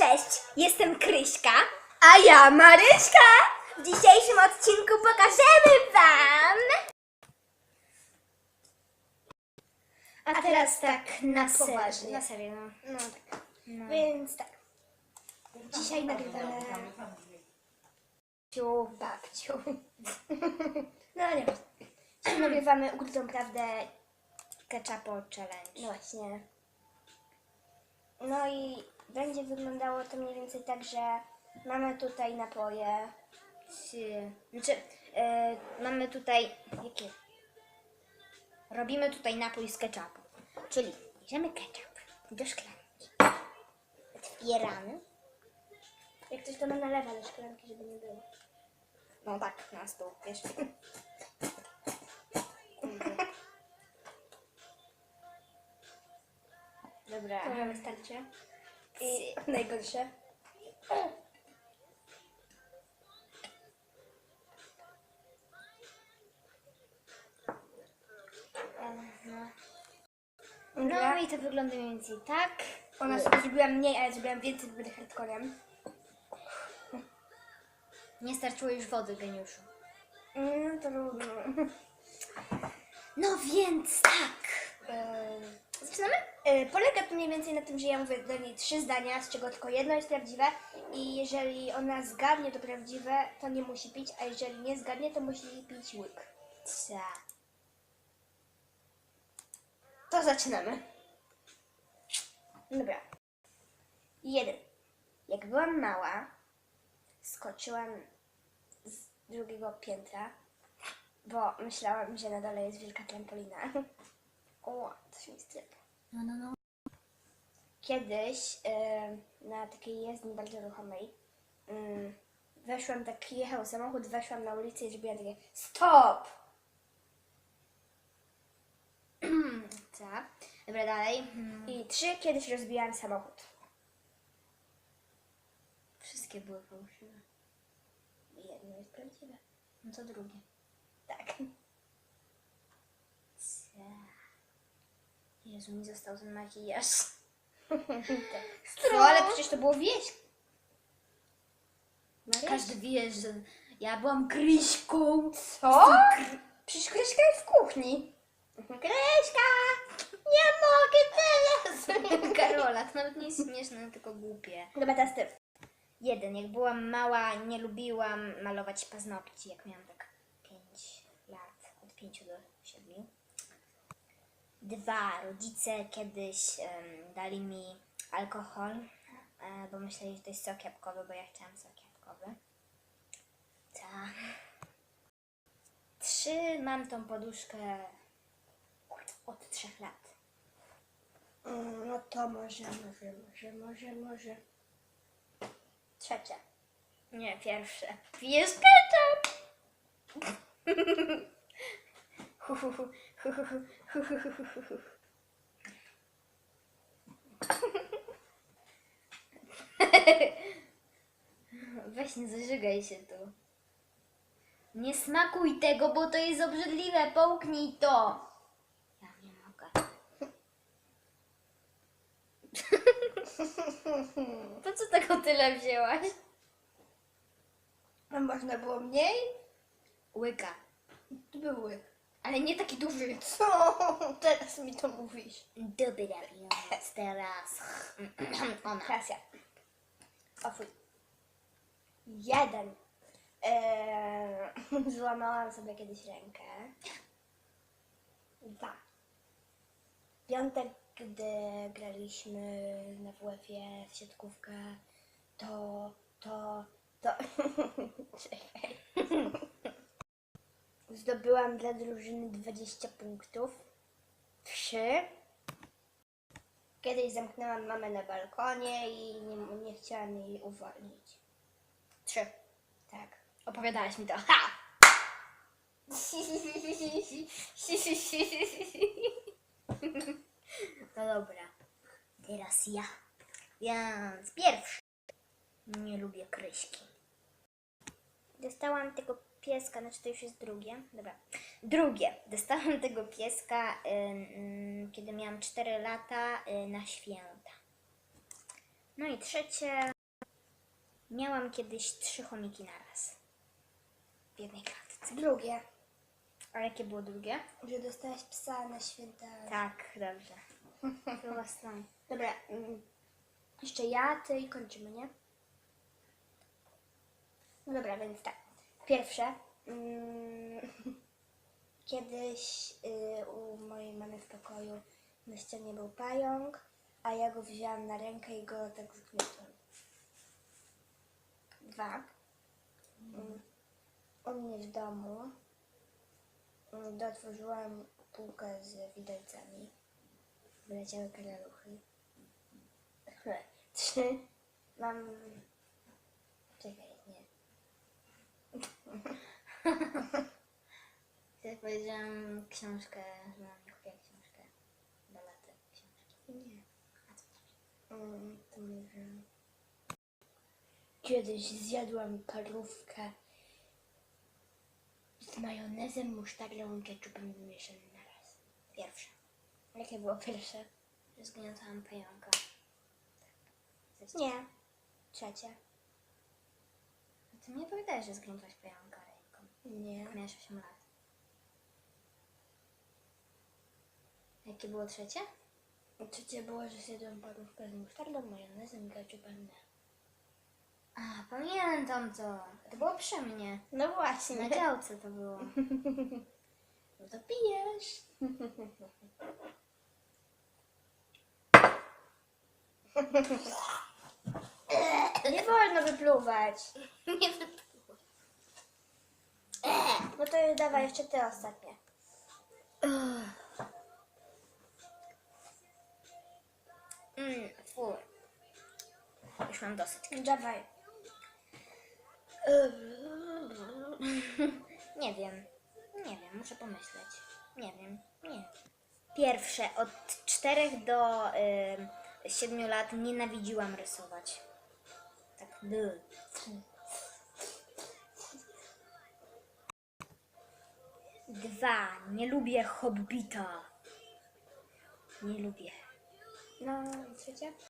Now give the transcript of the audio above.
Cześć, jestem Kryśka, a ja Maryśka. W dzisiejszym odcinku pokażemy Wam. A teraz tak na serio. poważnie. Na serio, no. No tak. no. Więc tak. Dzisiaj nagrywamy babciu, babciu. No nie. Dzisiaj nagrywamy ukrytą prawdę. Ketchupo challenge. No właśnie. No i będzie wyglądało to mniej więcej tak, że mamy tutaj napoje. Trzy. Znaczy, e, mamy tutaj, jakie? Robimy tutaj napój z ketchupu. Czyli bierzemy ketchup do szklanki. Otwieramy. Jak coś to ma nalewa do szklanki, żeby nie było. No tak, na stół, wiesz. Dobra. To wystarczy. I Najgorsze. No i to wygląda mniej więcej tak. Ona sobie zrobiła mniej, ale zrobiłam więcej, będę hardcorem. Nie starczyło już wody, geniuszu. Mm, to. No więc tak. Yy, Zaczynamy? Yy, Polega to mniej więcej na tym, że ja mówię do niej trzy zdania, z czego tylko jedno jest prawdziwe i jeżeli ona zgadnie to prawdziwe, to nie musi pić, a jeżeli nie zgadnie, to musi pić łyk. Ca. To zaczynamy. Dobra. Jeden. Jak byłam mała, skoczyłam z drugiego piętra, bo myślałam, że na dole jest wielka trampolina. O, to się mi strypa. No, no, no. Kiedyś na takiej jezdni bardzo ruchomej weszłam, tak jechał samochód, weszłam na ulicę i zrobiłam takie STOP! Tak. Dobra, dalej. Hmm. I trzy, kiedyś rozbijałam samochód. Wszystkie były fałszywe. Jedno jest prawdziwe. No to drugie. Tak. Ca. Jezu, mi został ten makijaż. No ale przecież to było wieś. Każdy wie, że ja byłam Kryśką. Co? Przecież Kryśka jest w kuchni. Kryśka! Nie mogę teraz! Karola, to nawet nie jest śmieszne, tylko głupie. Dobra, teraz ty. Jeden, jak byłam mała, nie lubiłam malować paznokci, jak miałam tak 5 lat, od 5 do 7. Dwa, rodzice kiedyś em, dali mi alkohol, e, bo myśleli, że to jest sok jabłkowy, bo ja chciałam sok jabłkowy. Tak. Trzy, mam tą poduszkę od trzech lat. Mm, No to może, może, może, może, może. Trzecie. Nie, pierwsze. Ketchup! Weź nie zażygaj się tu. Nie smakuj tego, bo to jest obrzydliwe. Połknij to. Ja nie mogę. Po co tego tyle wzięłaś? A można było mniej? Łyka. To był łyk. Ale nie taki duży. Co? Teraz mi to mówisz. Dobra, więc teraz ona. Teraz ja. O fuj. Jeden. Eee, złamałam sobie kiedyś rękę. Dwa. Piątek, gdy graliśmy na WF-ie w siatkówkę, to, to, to... Czekaj. Zdobyłam dla drużyny 20 punktów. Trzy. Kiedyś zamknęłam mamę na balkonie i nie, nie chciałam jej uwolnić. Trzy. Tak. Opowiadałaś mi to. Ha! No dobra. Teraz ja. Więc pierwszy. Nie lubię kryśki. Dostałam tego pieska, znaczy to już jest drugie. Dobra. Drugie. Dostałam tego pieska, ym, ym, kiedy miałam 4 lata y, na święta. No i trzecie. Miałam kiedyś trzy chomiki naraz. W jednej klatce. Drugie, A jakie było drugie? że dostałaś psa na święta. Tak, dobrze. Chyba stron. Dobra, mm, jeszcze ja, ty i kończymy, nie? No dobra, więc tak. Pierwsze. mm, Kiedyś y, u mojej mamy w pokoju na ścianie był pająk, a ja go wzięłam na rękę i go tak zgniotłam. Dwa. Mm, U mnie w domu mm, dotworzyłam półkę z widelcami. Wyleciały karaluchy. Trzy. Mam... Czekaj, nie. Ja powiedziałam książkę, że mam kupię książkę. Do laty książki. Nie. A co to nie wiem. Kiedyś zjadłam parówkę z majonezem, musztardą, ketchupem wymieszanym na raz. Pierwsze. Jakie było pierwsze? Że zgniotałam pająka. Tak. Nie. Trzecie. A ty mi nie powiedziałeś, że zgniotłaś pająka ręką. Nie. Miałeś 8 lat. Jakie było trzecie? Trzecie było, że zjadłam parówkę z musztardą, majonezem i na A, pamiętam to. To było przy mnie. No Na właśnie. działce to było. No to pijesz. Nie wolno wypluwać. Nie wypluło. No to dawaj jeszcze ty ostatnie. Mm, fu. Już mam dosyć. Dawaj. Nie wiem. Nie wiem, muszę pomyśleć. Nie wiem. Nie. Pierwsze, od 4 do y, 7 lat nienawidziłam rysować. Tak, by. Dwa, nie lubię Hobbita. Nie lubię. No, i trzecia?